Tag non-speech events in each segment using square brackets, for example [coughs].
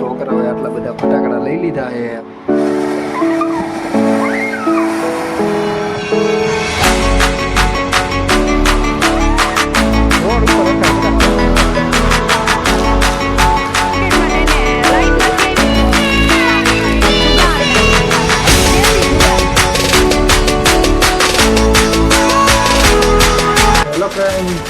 છોકરાઓએ આટલા બધા ફટાકડા લઈ લીધા છે.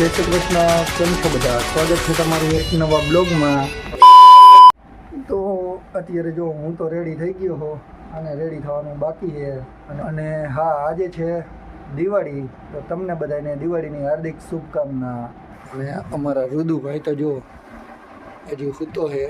જય શ્રી કૃષ્ણ. કેમ છો બધા? સ્વાગત છે તમારું એક નવા બ્લોગમાં. અત્યારે જો હું તો રેડી થઈ ગયો હો અને રેડી થવાનું બાકી છે. અને અને હા આજે છે દિવાળી. તો તમને બધાને દિવાળીની હાર્દિક શુભકામના. અને અમારા રુદુભાઈ તો જો હજી સૂતો છે.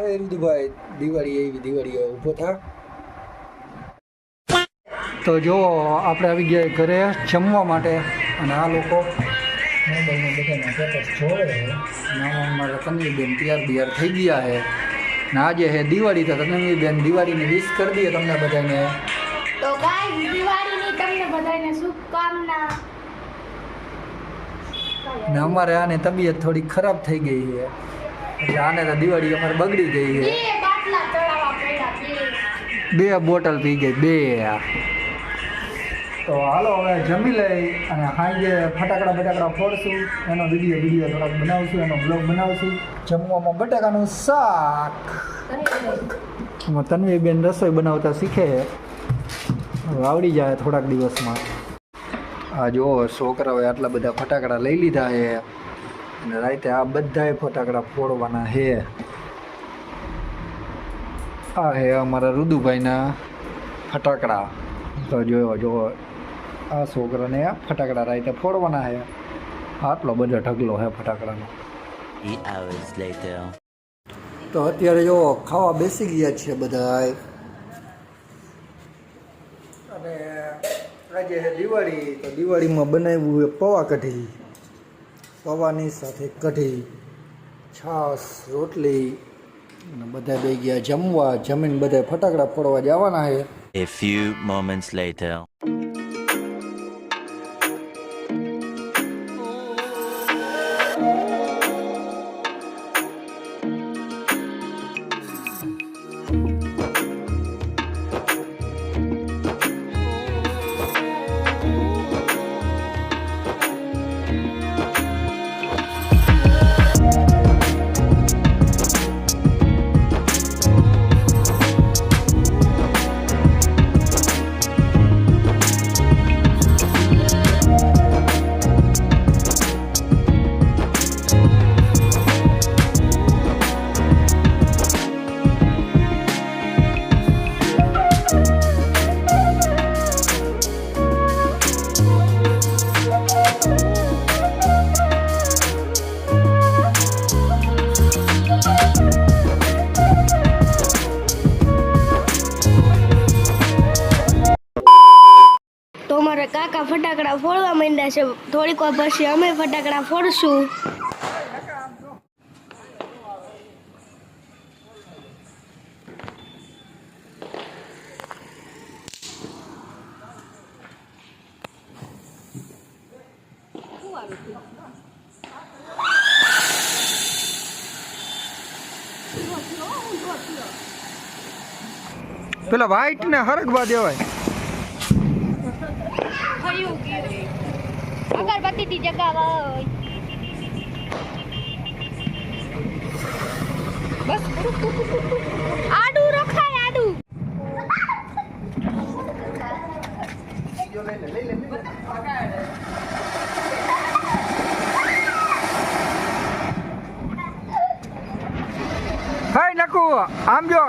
એ રુદુભાઈ દિવાળી એવી દિવાળી આવે ઊભો થા. તો જો આપણે આવી ગયા ઘરે જમવા માટે. અને આ લોકો મોબાઈલમાં બધાના પેપર જોડે અને અમારા મારા તન્વીબેન તૈયાર બિયાર થઈ ગયા છે. ને આજે હે દિવાળી તો તન્વીબેન દિવાળીની વિશ કરી દઈએ તમને બધાને. તો ગાઈસ દિવાળીની તમને બધાને શુભકામના. ને અમારે આને તબિયત થોડી ખરાબ થઈ ગઈ છે. એટલે આને તો દિવાળી અમારે બગડી ગઈ છે. બે બોટલ પી ગઈ બે. તો હાલો, હવે જમી લઈ અને સાંજે ફટાકડા બટાકડા ફોડશું, એનો વીડિયો વીડિયો થોડાક બનાવશું, એનો બ્લોગ બનાવશું. જમવામાં બટાકાનું શાક. તન્વી બેન રસોઈ બનાવતા શીખે આવડી જાય થોડાક દિવસમાં. આ જો છોકરાઓએ આટલા બધા ફટાકડા લઈ લીધા છે. અને રાતે આ બધાએ ફટાકડા ફોડવાના છે. આ હે અમારા રુદુભાઈના ફટાકડા. તો જોયો જો આ છોકરાને આ ફટાકડા રાઈતે ફોડવાના હે. આટલો બધો ઢગલો હે ફટાકડાનો. તો. અત્યારે જો ખાવા બેસી ગયા છે બધા અને આજે છે દિવાળી તો દિવાળીમાં બનાવ્યું છે પૌવા કઢી. પૌવાની સાથે કઢી છાશ રોટલી. અને બધા બે ગયા જમવા. જમીન બધા ફટાકડા ફોડવા જવાના છે A few moments later. મારા કાકા ફટાકડા ફોડવા માંડ્યા છે. થોડીક વાર પછી અમે ફટાકડા ફોડશું. પેલા વ્હાઈટ ને હરગવા દેવાય. અગરબત્તી થી જગાવા બસ આડું રખાય આડું. હાય નકુ આમ જો.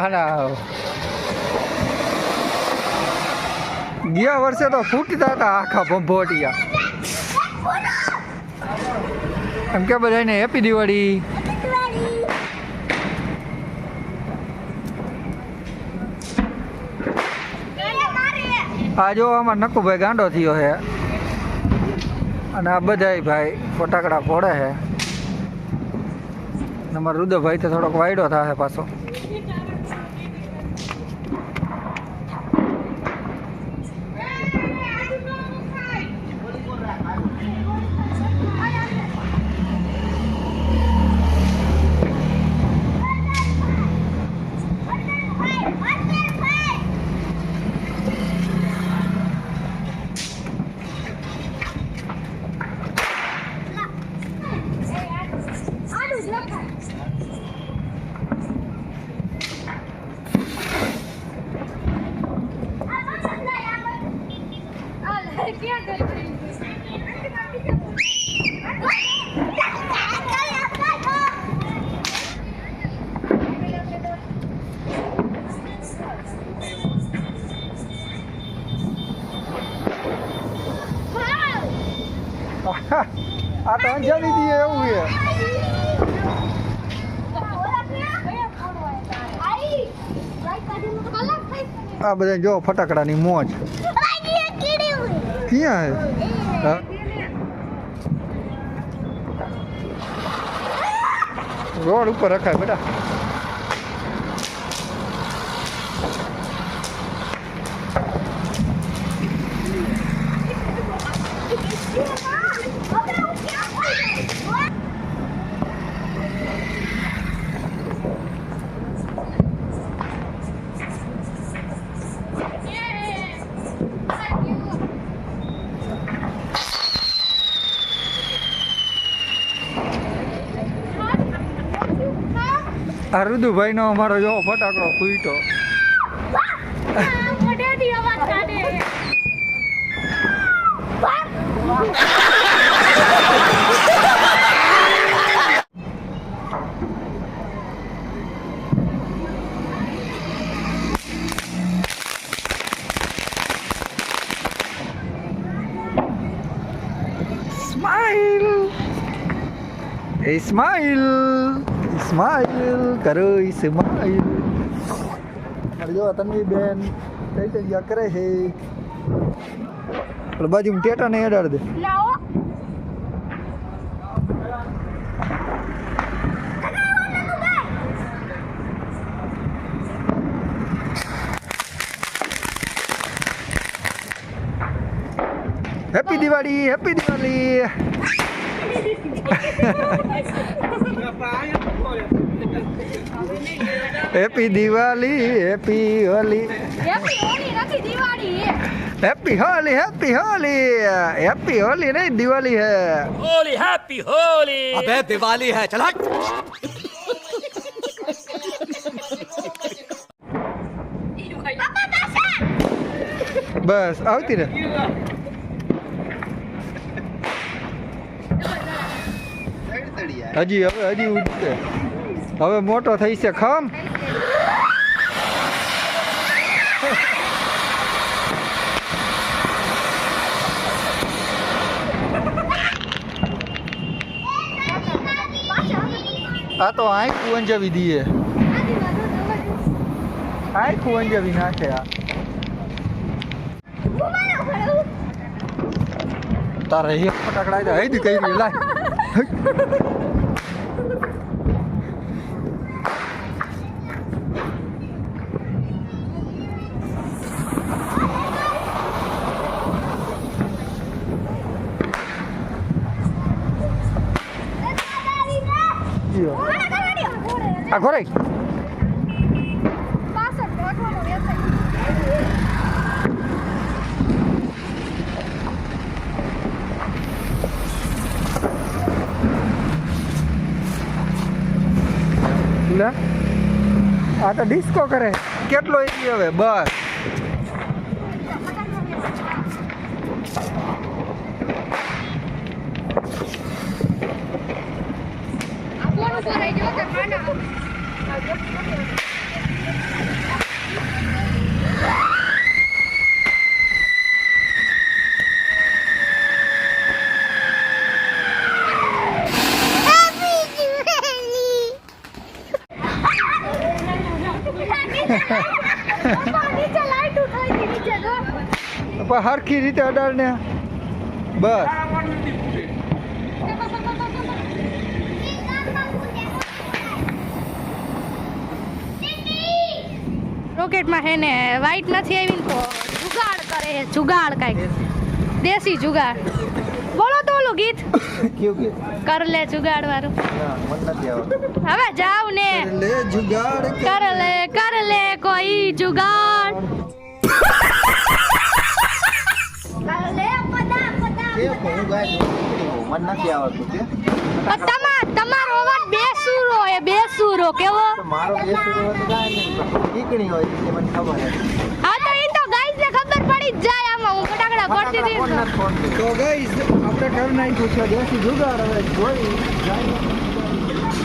આના ગયા વર્ષે તો ફૂટતા હતા આખા ભંભોટિયા. એમ કે બધાને હેપી દિવાળી. આ જો આમાં નકુભાઈ ગાંડો થયો છે. અને આ બધાય ભાઈ ફટાકડા ફોડે છે. અમારા રુદ્રભાઈ તો થોડોક વાયડો થાય પાછો. આ તો અંજારી એવું છે. આ બધા જો ફટાકડાની મોજ. ક્યાં રોડ ઉપર રખાય બેટા. આ રુદુભાઈ નો અમારો જો ફટાકડો ફૂટ્યો સ્માઈલ એ સ્માઈલ સ્માઈલ કરો સ્માઈલ અરે જો તન્વી બેન કઈ કઈ કરે છે પેલા બાજુ ટેટા ને અડાડ દે happy Diwali happy Diwali happy Diwali happy Holi happy Holi happy Holi happy Holi નહીં દિવાળી હે. હોલી હેપી હોલી અબે દિવાળી હે ચલા. બસ આવતી ને હજી હવે હજી ઉઠશે હવે મોટો થઈ છે ખમ. આ તો આંખ કુંજાવી દઈએ આય કુંજાવી નાખે આ. તારે એક ફટાકડા હૈદ કરી, લાય. આ લે. આ તો ડિસ્કો કરે. કેટલો એરી હવે? બસ. હરખી રીતે અડાડ ને બસ. રોકેટમાં હે ને વાઈટ નથી આવી તો જુગાડ કરે છે જુગાડ કાંઈક. દેશી જુગાડ. બોલો તો ઓલું ગીત. કયું ગીત? કર લે જુગાડ વાળું મન નથી આવડતું. હવે જાવ ને. લે જુગાડ કર લે. કર લે કોઈ જુગાડ. કે હું ગાય મન નથી આવડતું કે તમાર તમારો અવાજ બેસુરો એ બેસુરો કેવો? મારો દેશ તો ગાય નહીં હોય એટલે મને ખબર હા તો એ તો ગાઈસ ને ખબર પડી જ જાય આમાં હું ફટાકડા પડતી હતી. તો. ગાઈસ આપણે ઘર નાખ્યું છે દેશી જુગાડ હવે જોઈ જાય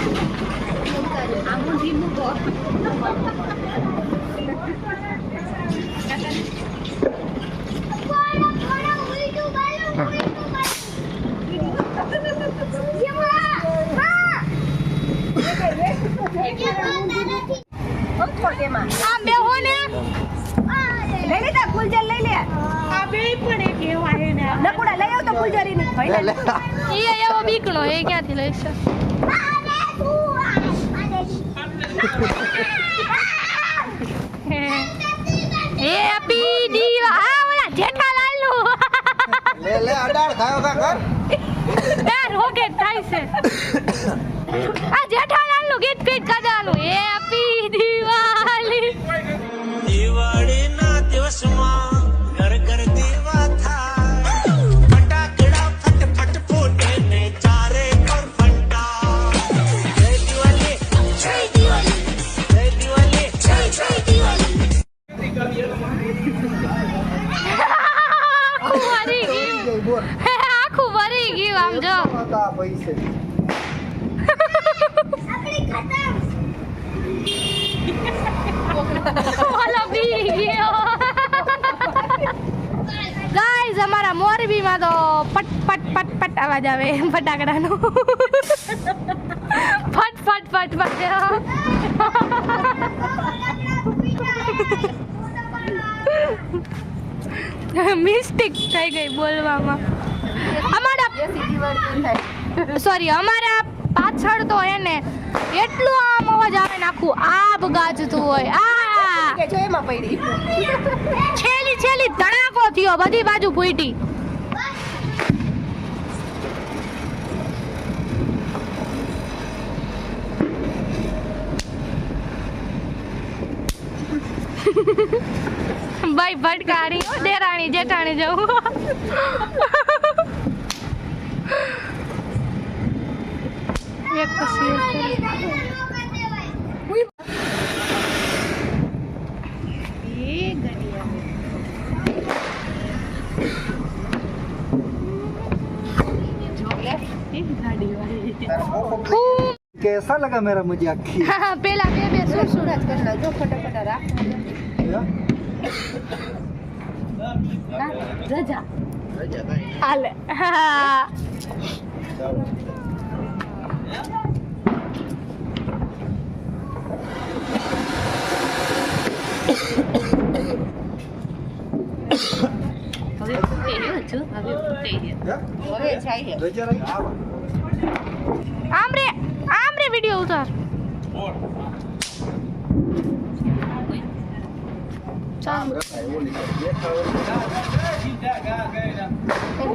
આમ બેહો ને લઈ લીધા ફૂલજર લઈ લે આ બે પણ એક એવા હે ને નકુડા લઈ આવ તો ફૂલજરી ની ભાઈ લે એ એવો બીકણો એ ક્યાંથી લઈશ એ પી દીવા હા ઓલા જેઠાલાલનું અડાડ ખાયો કા કર તાર રોકેટ થાય છે. [coughs] આ જેઠાલાલનું ગીત ગીત કદાનું એ પી અમારા તો પટ પટ પટ પટ અવાજ આવે ફટાકડાનો. ફટ ફટ ફટ ફટ. મિસ્ટેક થઈ ગઈ બોલવામાં. અમારા સોરી અમારા પાછળ તો એને એટલું આમ અવાજ આવે નાખું આખું આબ ગાજતું હોય. આ! એમાં પડી. છેલી છેલી ધડાકો થયો બધી બાજુ ફૂટી. ભાઈ ભટકારી દેરાણી જેઠાણી જવું. એક પછી એક. ખૂબ कैसा लगा मेरा मजाक की પેલા બે બે શું શું સુરજ કરના જો ફટાફટ રાખ રજા હાલે હા હવે જાય રજા રહી આમ રે આમ રે વિડિયો ઉતાર.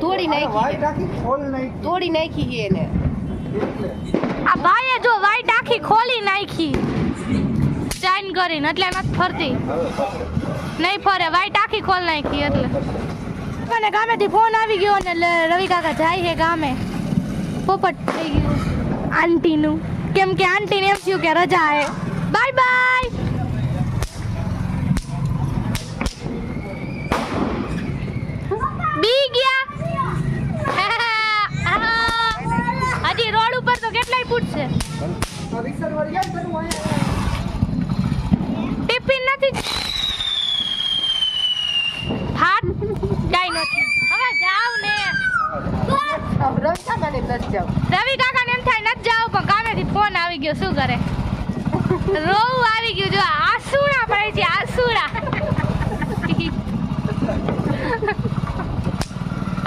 તોડી નાખી. ખોલી નાખી. ચાઇન કરીને, એટલે નથી ફરતી. નહીં ફરે વાઈટ આખી ખોલ નાખી એટલે. મને ગામેથી ફોન આવી ગયો ને રવિ કાકા જાય છે ગામે. પોપટ થઈ ગયું. આંટીનું. કેમ કે આંટીને એમ થયું કે રજા હે બાય બાય બી ગયા હજી રોડ ઉપર તો કેટલાય ફૂટ છે ટિફિન નથી. હાથ જાય નથી. નથી જાવ રવિ કાકા ને એમ થાય નથી જાવ પણ કામેથી ફોન આવી ગયો શું કરે? રોવું આવી ગયું જો આસુડા પડે છે આસુડા.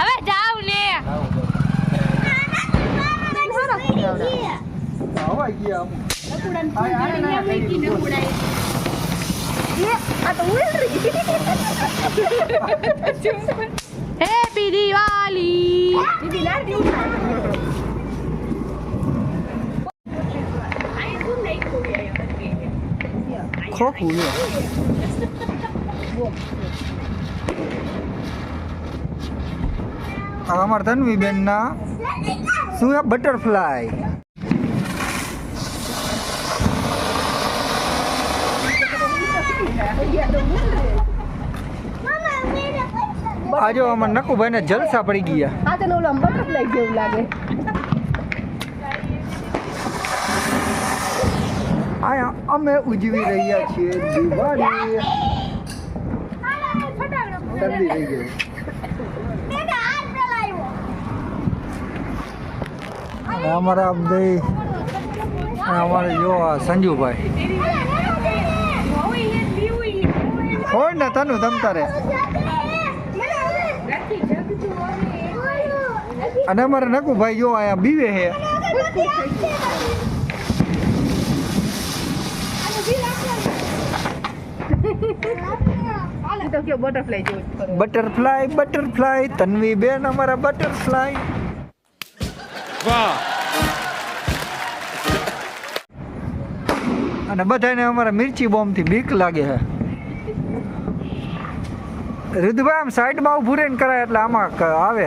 હવે જાવ ને. હવા ગયા હેપી દિવાળી ખોખું લે આ અમારા તન્વી બેન ના શું બટરફ્લાય આજે અમાર નકુભાઈ ને જલસા પડી ગયા. આ તને ઓલો બટરફ્લાય જેવું લાગે. આયા અમે ઉજવી રહ્યા છીએ દિવાળી. ઠંડી થઈ ગઈ. અમારા ભાઈ અમારે જો સંજુભાઈ. હોય ને તનું તમતા અને અમારે નકુભાઈ જો અહીંયા બીવે છે બટરફ્લાય જેવું જ કરે. બટરફ્લાય બટરફ્લાય તન્વી બેન અમારા બટરફ્લાય અને બધાને અમારા મિર્ચી બોમ્બથી બીક લાગે છે રુદ્રભાઈ આમ સાઈડમાં ઉભું રહીને કરાય એટલે આમાં ક- આવે.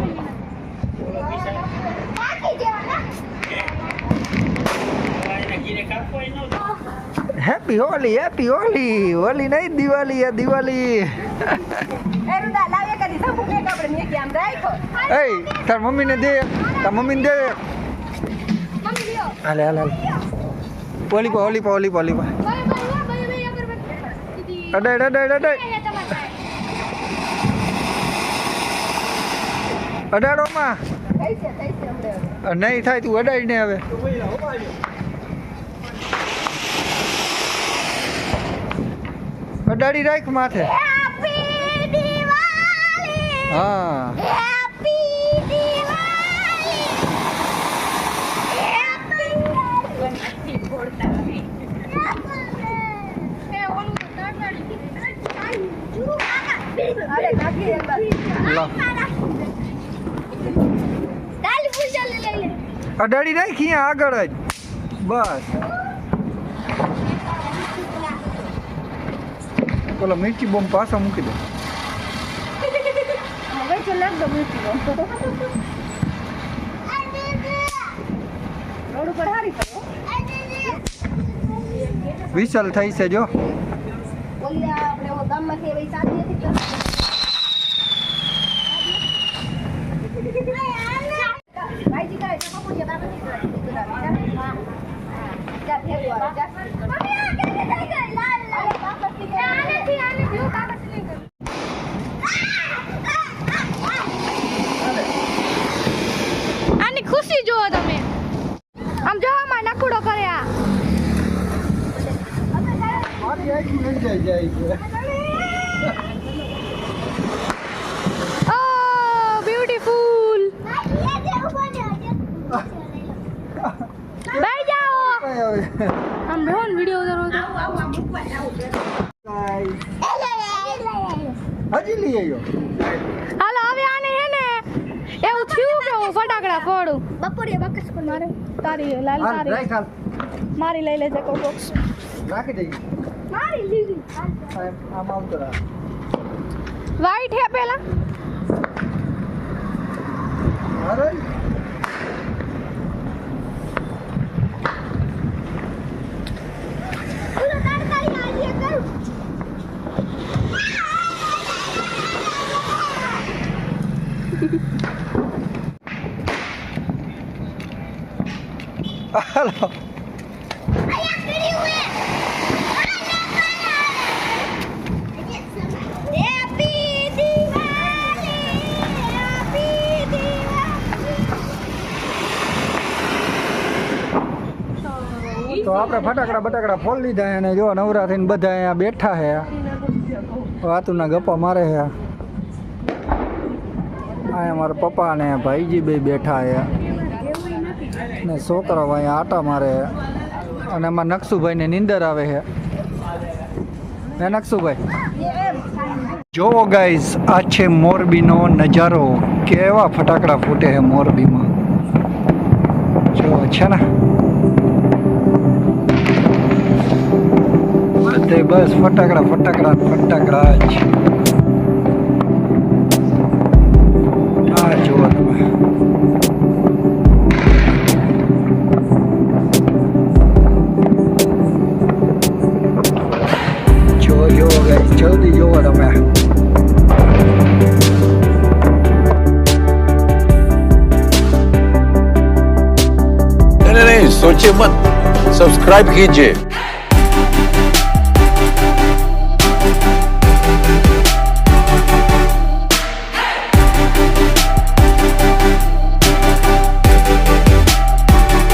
હેપી હોલી હેપી હોલી હોલી નહીં દિવાળી આ દિવાળી. એ. એ તાર મમ્મીને દે તાર મમ્મીને દે. હાલે હાલે હાલે. ઓલી પા ઓલી પા ઓલી પા ઓલી પા. અડે અડે અડે અડે માં. થઈ છે થઈ છે હમણાં. નહીં થાય તું અડાડ ને હવે. અડાડી રાખ માથે. હા. અડાડી રાખ અહીંયા આગળ જ. બસ. પેલો મિર્ચી બોમ્બ પાછો મૂકી દે. વિશાલ થઈ છે જો. આપણે ગામમાંથી એવી સાદી હતી તો. ભાઈજી કરે છે, પપ્પુ છે, બાબા છે, બધા. જા. જા, ભેગું આવે, જા. અરે, બાપસથી કરે. આની ખુશી જુઓ તમે આમ જો આમાં નકુડો કર્યા મારી આંખ લઈ જાય જાય છે ઓ બ્યુટીફુલ બેસી જાઓ આમ રહો ને વિડિયો ઉતારો તો હજી લઈ આવ્યો હાલો હવે આને હે ને એવું થયું કે હું ફટાકડા ફોડું બપોરે બકસ તારી લાલ તારી. મારી લઈ લેજે કોઈ બોક્સ રાખી દે. મારી લીધી. આમ આમ તો વાઈટ હે પેલા? અરે હાલો તો આપણે ફટાકડા બટાકડા ફોડ લીધા અને જો નવરા થઈને બધા અહીંયા બેઠા છે. વાતુના ગપ્પા મારે છે. અહીંયા મારા પપ્પા અને ભાઈજી બે બેઠા છે. ને છોકરાઓ અહીંયા આટા મારે છે. અને એમાં નકશુભાઈને નીંદર આવે છે. ને નકશુભાઈ જોવો ગાઈઝ આ છે મોરબીનો નજારો. કેવા ફટાકડા ફૂટે છે મોરબીમાં. જો છે ને. दे बस फटाकड़ा फटाकड़ा फटाकड़ा सोचे मत। सब्सक्राइब कीजिए।